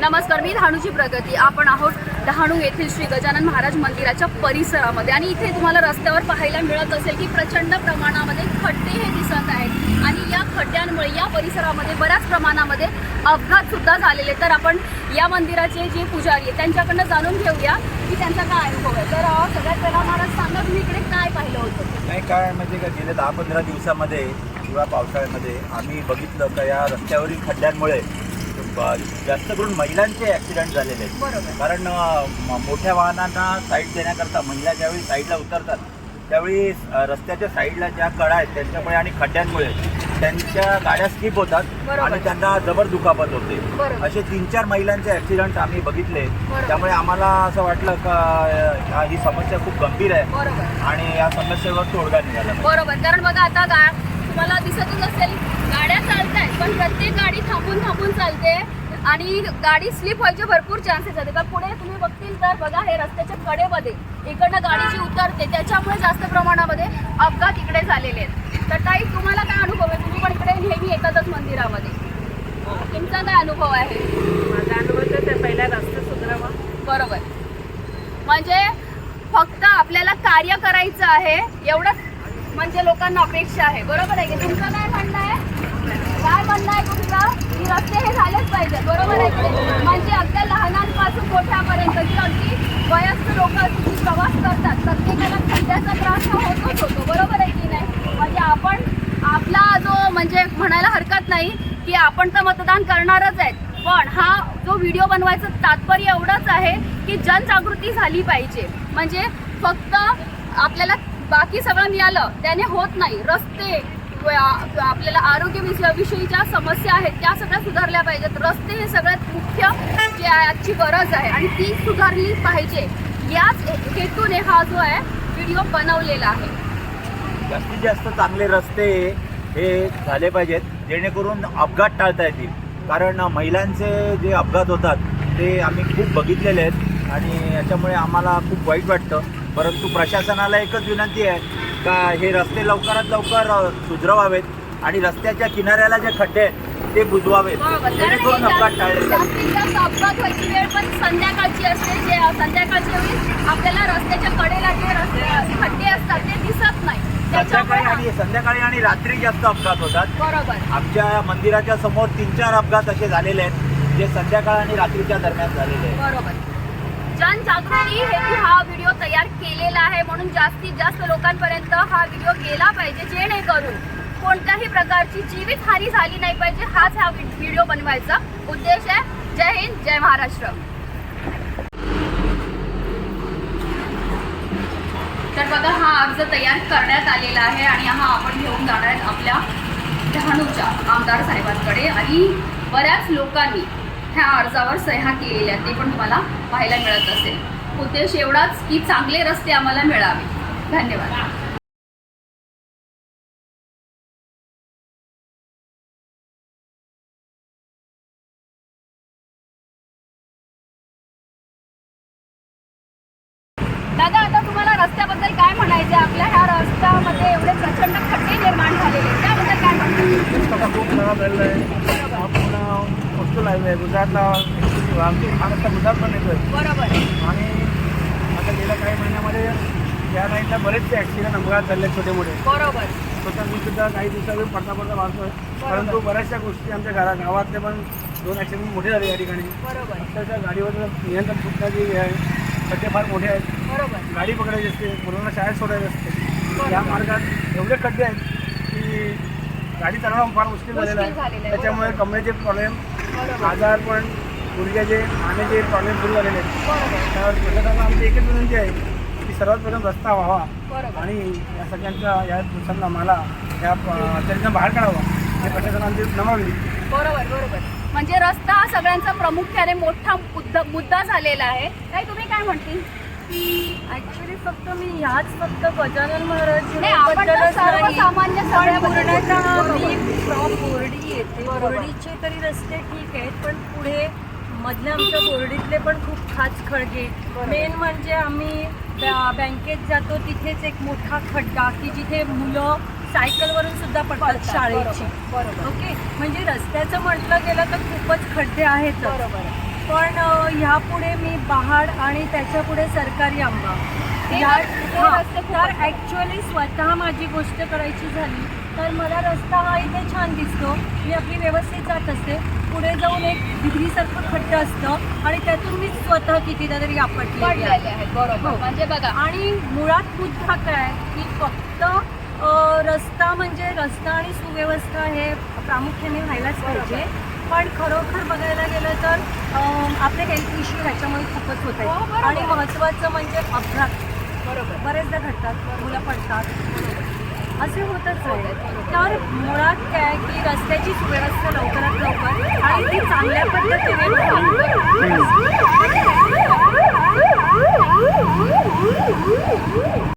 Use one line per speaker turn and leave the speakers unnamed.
नमस्कार मी डहाणूची प्रगती. आपण आहोत डहाणू येथील श्री गजानन महाराज मंदिराच्या परिसरामध्ये. आणि इथे तुम्हाला रस्त्यावर पाहायला मिळत असेल की प्रचंड प्रमाणामध्ये खड्डे हे दिसत आहेत. आणि या खड्ड्यांमुळे या परिसरामध्ये बऱ्याच प्रमाणामध्ये अपघात सुद्धा झालेले. तर आपण या मंदिराचे जे पुजारी आहेत त्यांच्याकडनं जाणून घेऊया की त्यांचा काय अनुभव आहे. तर सगळ्यात पहिला महाराज सांगा तुम्ही इकडे काय पाहिलं होतं?
नाही काय म्हणजे का गेल्या दहा पंधरा दिवसामध्ये किंवा पावसाळ्यामध्ये आम्ही बघितलं का या रस्त्यावरील खड्ड्यांमुळे जास्त करून महिलांचे ॲक्सिडेंट झालेले आहेत कारण मोठ्या वाहनांना साईड देण्याकरता महिला ज्यावेळी साईडला उतरतात त्यावेळी रस्त्याच्या साईडला ज्या कडा आहेत त्यांच्यामुळे आणि खड्ड्यांमुळे त्यांच्या गाड्या स्किप होतात. आणि त्यांना जबर दुखापत होते. असे तीन चार महिलांचे ॲक्सिडेंट आम्ही बघितले. त्यामुळे आम्हाला असं वाटलं का हा- समस्या खूप गंभीर आहे आणि या समस्येवर तोडगा निघाला.
बरोबर कारण बघा आता तुम्हाला दिसतच असेल गाड्या पण प्रत्येक गाडी थांबून थांबून चालते आणि गाडी स्लिप व्हायचे भरपूर चान्सेस आहेत. कारण पुढे तुम्ही बघतील तर बघा हे रस्त्याच्या कडेमध्ये इकडनं गाडी जी उतरते त्याच्यामुळे जास्त प्रमाणामध्ये अपघात इकडे झालेले आहेत. तर ताई तुम्हाला काय अनुभव आहे? तुम्ही पण इकडे नेहमी येतातच मंदिरामध्ये. तुमचा काय अनुभव आहे?
माझा अनुभव तर पहिला रस्ता सुधारावा.
बरोबर. म्हणजे फक्त आपल्याला कार्य करायचं आहे एवढंच म्हणजे लोकांना अपेक्षा आहे. बरोबर आहे की तुमचं काय म्हणणं आहे काय म्हणणं आहे तुमचं की रस्ते हे झालेच पाहिजे म्हणजे अगदी लहानांपासून मोठ्यापर्यंत जी अगदी वयस्क लोक जी प्रवास करतात प्रत्येकाला खड्ड्याचा त्रास हा होतोच होतो. बरोबर आहे की नाही? म्हणजे आपण आपला जो म्हणजे म्हणायला हरकत नाही की आपण तर मतदान करणारच आहेत. पण हा जो व्हिडिओ बनवायचं तात्पर्य एवढंच आहे की जनजागृती झाली पाहिजे. म्हणजे फक्त आपल्याला बाकी सगळं मिळालं त्याने होत नाही. रस्ते आपल्याला आरोग्य ज्या समस्या आहेत त्या सगळ्या सुधारल्या पाहिजेत. रस्ते हे सगळ्यात मुख्य जे आहे आजची गरज आहे आणि ती सुधारली पाहिजे. याच हेतूने हा जो आहे व्हिडिओ बनवलेला आहे.
जास्तीत जास्त चांगले रस्ते हे झाले पाहिजेत जेणेकरून अपघात टाळता येतील. कारण महिलांचे जे अपघात होतात ते आम्ही खूप बघितलेले आहेत आणि याच्यामुळे आम्हाला खूप वाईट वाटतं. परंतु प्रशासनाला एकच विनंती आहे का हे रस्ते लवकरात लवकर सुधरवावेत आणि रस्त्याच्या किनाऱ्याला जे खड्डे आहेत ते बुजवावेत. जेणेकरून अपघात टाळले जातील.
जास्तीत जास्त अपघात व्हायची वेळ पण संध्याकाळची असते. जे संध्याकाळच्या वेळी आपल्याला रस्त्याच्या कडेला जे रस्ते खड्डे असतात ते दिसत नाही.
संध्याकाळी आणि संध्याकाळी आणि रात्री जास्त अपघात होतात.
बरोबर.
आमच्या मंदिराच्या समोर तीन चार अपघात असे झालेले आहेत जे संध्याकाळ आणि रात्रीच्या दरम्यान झालेले आहेत.
बरोबर. जनजागृती हेतू हा व्हिडिओ तयार केलेला आहे. म्हणून जास्तीत जास्त लोकांपर्यंत हा व्हिडिओ गेला पाहिजे जेणेकरून कोणत्याही प्रकारची जीवित हानी झाली नाही पाहिजे. हाच हा व्हिडिओ बनवायचा उद्देश आहे. जय हिंद जय महाराष्ट्र. तर बघा हा अर्ज तयार करण्यात आलेला आहे आणि हा आपण घेऊन जाणार आहेत आपल्या डहाणूच्या आमदार साहेबांकडे. आणि बऱ्याच लोकांनी ह्या अर्जावर सह्या केलेल्या ते पण तुम्हाला पाहायला मिळत असेल. उद्देश एवढाच की चांगले रस्ते आम्हाला मिळावे. धन्यवाद. दादा आता तुम्हाला रस्त्याबद्दल काय म्हणायचे आपल्या ह्या रस्त्यामध्ये एवढे प्रचंड खड्डे निर्माण झालेले त्याबद्दल काय म्हणतात
रस्ता खूप खराब झालेला आहे हा पूर्ण कोस्टल हायवे आहे. गुजरातला आमची महाराष्ट्र गुजरात पण येतोय.
बरोबर.
आणि आता गेल्या काही महिन्यामध्ये या लाईनला बरेचसे ॲक्सिडेंट अपघात झाले आहेत छोटे मोठे
बरोबर.
स्वतः मी सुद्धा काही दिवसापूर्वी पडता पडता वाचतोय परंतु बऱ्याचशा गोष्टी आमच्या घरा गावातले पण दोन ॲक्सिडेंट मोठे झाले या ठिकाणी.
बरोबर.
अक्षरशः गाडीवर नियंत्रण सुटण्याची हे आहे. खड्डे फार मोठे आहेत.
बरोबर.
गाडी पकडायची असते मुलांना शाळेत सोडायची असते. या मार्गात एवढे खड्डे आहेत की गाडी चालवणं फार मुश्किल झालेलं
मुश्किल झालेलं
आहे.
आहे,
त्याच्यामुळे. कमरेचे प्रॉब्लेम आजार पण गुडघ्याचे मानेचे प्रॉब्लेम सुरू झालेले आहेत. तर प्रशासनाला आमची एकच विनंती आहे की सर्वात प्रथम रस्ता व्हावा आणि या सगळ्यांच्या या दिवसांना मला या त्यांना बाहेर काढावा. हे प्रशासनाची नमावी
बरोबर बरोबर. म्हणजे रस्ता हा सगळ्यांचा प्रामुख्याने मोठा मुद्दा मुद्दा झालेला आहे. काय तुम्ही काय म्हणतील?
ऍक्च्युली फक्त मी ह्याच फक्त गजानन महाराज
नाही आपण तर सर्वसामान्य सगळ्याबद्दल
मी फ्रॉम बोर्डी येते.
बरोबर.
बोर्डीचे तरी रस्ते ठीक आहेत पण पुढे मधल्या आमच्या बोर्डीतले पण खूप खाच खळगे
बरोबर.
मेन म्हणजे आम्ही बॅ- बँकेत जातो तिथेच एक मोठा खड्डा की जिथे मुलं सायकलवरून सुद्धा पडतात शाळेची.
बरोबर.
ओके म्हणजे रस्त्याचं म्हटलं गेलं तर खूपच खड्डे आहेत.
बरोबर.
पण ह्यापुढे मी पहाड आणि त्याच्या पुढे सरकारी आंबा. या- तर ॲक्च्युअली स्वतः माझी गोष्ट करायची झाली. तर मला रस्ता हा इथे छान दिसतो. मी आपली व्यवस्थित जात असते. पुढे जाऊन एक डिग्रीसारखं खड्डं असतं आणि त्यातून मी स्वतः कितीदा तरी आपटली
बरोबर.
हो.
म्हणजे बघा
आणि मुळात मुद्दा काय की फक्त रस्ता म्हणजे रस्ता आणि सुव्यवस्था हे प्रामुख्याने व्हायलाच पाहिजे. पण खरोखर बघायला गेलं तर आपले हेल्थ इश्यू ह्याच्यामुळे खूपच होत
हो,
आहेत
बरोबर.
आणि महत्त्वाचं म्हणजे अपघात.
बरोबर.
बरेचदा घडतात. मुलं पडतात. असे होतच आहे. तर मुळात काय की रस्त्याची सुव्यवस्था लवकरात लवकर आणि ती चांगल्या पद्धतीने.